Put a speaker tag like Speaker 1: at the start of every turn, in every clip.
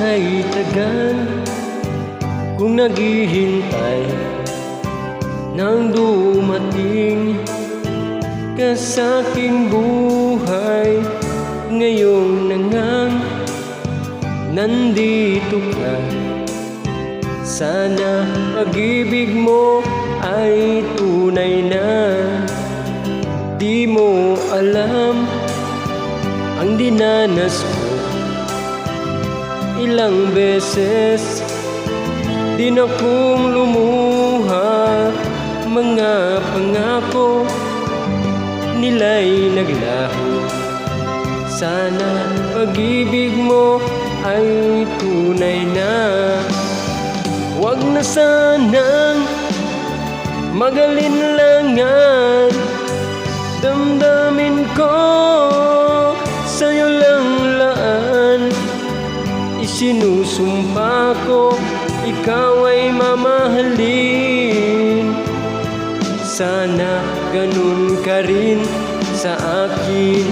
Speaker 1: kay tagal. Kung naghihintay Nang dumating Ka sa aking buhay Ngayong nangang Nandito ka Sana pag-ibig mo ay tunay na. Di mo alam ang dinanas ko Ilang beses Din akong lumuha. Mga pangako Nila'y naglaho. Sana pag-ibig mo ay tunay na. Huwag na sanang magalinlangan. Damdamin ko Isinusumpa ko ikaw ay mamahalin. Sana ganun ka rin sa akin.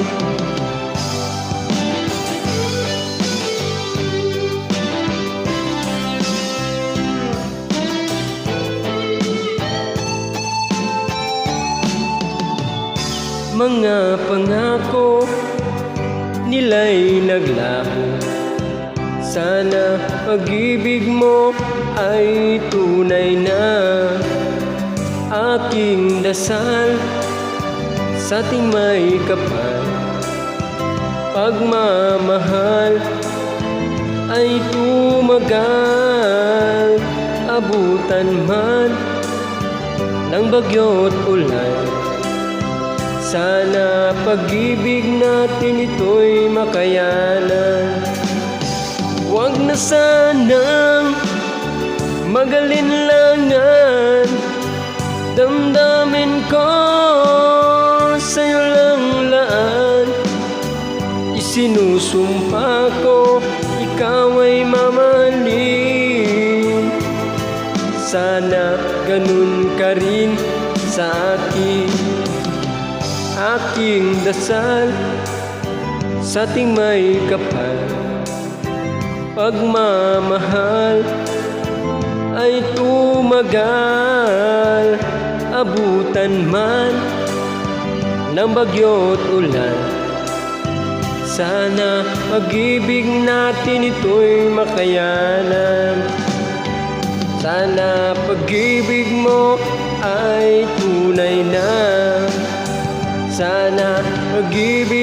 Speaker 1: Mga pangako nila'y naglaho Sana pag-ibig mo ay tunay na. Aking dasal sa ating may kapal. Pagmamahal ay tumagal. Abutan man ng bagyo't ulan. Sana pag-ibig natin ito'y makayanan Na sanang magalinlangan. Damdamin ko sa'yo lang laan Isinusumpa ko ikaw ay mamahalin. Sana ganun ka rin sa akin. Aking dasal sa ating may kapal Pagmamahal ay tumagal. Abutan man ng bagyo't ulan Sana pag-ibig natin ito'y makayanan. Sana pag-ibig mo ay tunay na. Sana pag-ibig